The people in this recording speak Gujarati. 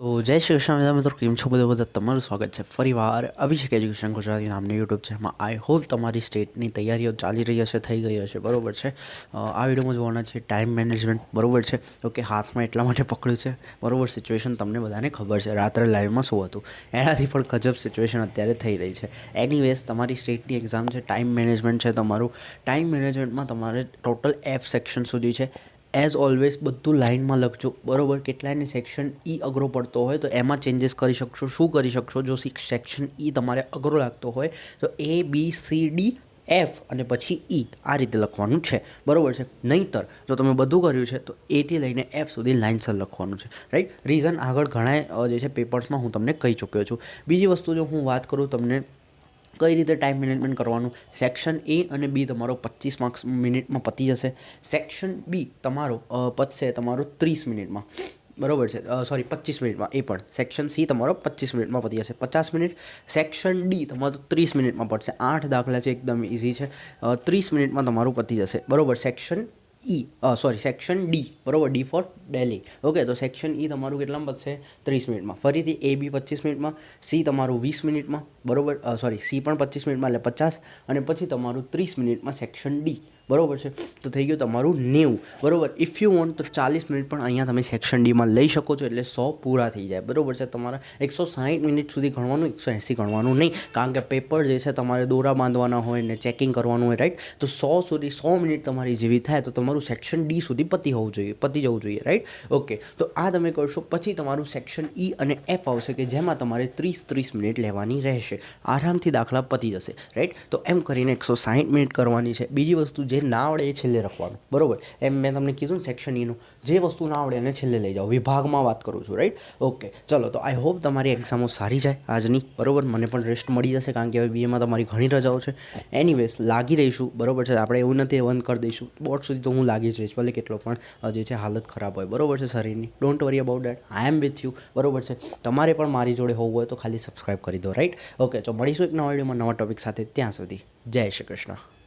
તો જય શ્રી કૃષ્ણ મિત્રો, કેમ છો બધા? બધા તમારું સ્વાગત છે ફરીવાર અભિષેક એજ્યુકેશન ગુજરાતી નામની યુટ્યુબ ચેનલમાં. આઈ હોપ તમારી સ્ટેટની તૈયારીઓ ચાલી રહી હશે, થઈ ગઈ હશે, બરોબર છે? આ વિડીયોમાં જોવાના છે ટાઈમ મેનેજમેન્ટ, બરોબર છે? ઓકે, હાથમાં એટલા માટે પકડ્યું છે. બરોબર, સિચ્યુએશન તમને બધાને ખબર છે. રાત્રે લાઈવમાં શું હતું? એનાથી પણ ગજબ સિચ્યુએશન અત્યારે થઈ રહી છે. એનીવેઝ તમારી સ્ટેટની એક્ઝામ છે, ટાઈમ મેનેજમેન્ટ છે તમારું. ટાઈમ મેનેજમેન્ટમાં તમારે ટોટલ એફ સેક્શન સુધી છે. એઝ ઓલવેઝ બધું લાઇનમાં લખજો. બરાબર? કેટલાયને સેક્શન ઈ અઘરો પડતો હોય, તો એમાં ચેન્જીસ કરી શકશો. શું કરી શકશો? જો સેક્શન ઈ તમારે અઘરો લાગતો હોય, તો A B C D F અને પછી ઈ આ રીતે લખવાનું છે. બરાબર છે? નહીંતર, જો તમે બધું કર્યું છે, તો એથી લઈને એફ સુધી લાઇન્સર લખવાનું છે. રાઈટ રીઝન આગળ ઘણા જે છે પેપર્સમાં હું તમને કહી ચૂક્યો છું. બીજી વસ્તુ જો હું વાત કરું તમને કઈ રીતે ટાઈમ મેનેજમેન્ટ કરવાનું? સેક્શન એ અને બી તમારો પચીસ માર્ક્સ મિનિટમાં પતી જશે. સેક્શન બી તમારો પતશે તમારો ત્રીસ મિનિટમાં. બરોબર છે? સોરી પચીસ મિનિટમાં, એ પણ. સેક્શન સી તમારો પચીસ મિનિટમાં પતી જશે. પચાસ મિનિટ. સેક્શન ડી તમારો ત્રીસ મિનિટમાં પડશે. આઠ દાખલા છે, એકદમ ઇઝી છે. ત્રીસ મિનિટમાં તમારું પતી જશે. બરોબર? Section E sorry section D બરોબર? ડી ફોર ડેલી ઓકે તો સેક્શન ઈ તમારું કેટલામાં પતશે? ત્રીસ મિનિટમાં. ફરીથી એ બી પચીસ મિનિટમાં સી તમારું વીસ મિનિટમાં, બરોબર? સોરી સી પણ પચીસ મિનિટમાં, એટલે પચાસ, અને પછી તમારું ત્રીસ મિનિટમાં સેક્શન ડી બરોબર છે? તો થઈ ગયું તમારું નેવું. બરાબર? ઇફ યુ વોન્ટ તો ચાલીસ મિનિટ પણ અહીંયા તમે સેક્શન ડીમાં લઈ શકો છો, એટલે સો પૂરા થઈ જાય. બરોબર છે? તમારા એકસો સાઠ મિનિટ સુધી ગણવાનું, એકસો એંસી ગણવાનું નહીં. કારણ કે પેપર જે છે તમારે દોરા બાંધવાના હોય ને ચેકિંગ કરવાનું હોય રાઈટ તો સો સુધી સો મિનિટ તમારી જેવી થાય, તો તમારું સેક્શન ડી સુધી પતી હોવું જોઈએ, પતી જવું જોઈએ રાઈટ ઓકે તો આ તમે કરશો, પછી તમારું સેક્શન ઈ અને એફ આવશે, કે જેમાં તમારે ત્રીસ ત્રીસ મિનિટ લેવાની રહેશે. આરામથી દાખલા પતી જશે રાઈટ તો એમ કરીને એકસો સાઠ મિનિટ કરવાની છે. બીજી વસ્તુ જે ના આવડે એ છેલ્લે રખવાનું. બરોબર? એમ મેં તમને કીધું ને સેક્શન ઈનું જે વસ્તુ ના આવડે એને છેલ્લે લઈ જાઓ. વિભાગમાં વાત કરું છું રાઈટ ઓકે ચલો, તો આઈ હોપ તમારી એક્ઝામો સારી જાય આજની, બરોબર? મને પણ રેસ્ટ મળી જશે કારણ કે હવે બીએમાં તમારી ઘણી રજાઓ છે. એનીવેઝ લાગી રહીશું, બરોબર છે? આપણે એવું નથી બંધ કરી દઈશું. બોર્ડ સુધી તો હું લાગી જ રહીશ, ભલે કેટલો પણ જે છે, હાલત ખરાબ હોય. બરોબર છે, શરીરની? Don't worry about that I am with you બરોબર છે? તમારે પણ મારી જોડે હોવું હોય તો ખાલી સબસ્ક્રાઈબ કરી દો રાઈટ ઓકે તો મળીશું એક નવા વિડીયોમાં નવા ટોપિક સાથે. ત્યાં સુધી, જય શ્રી કૃષ્ણ.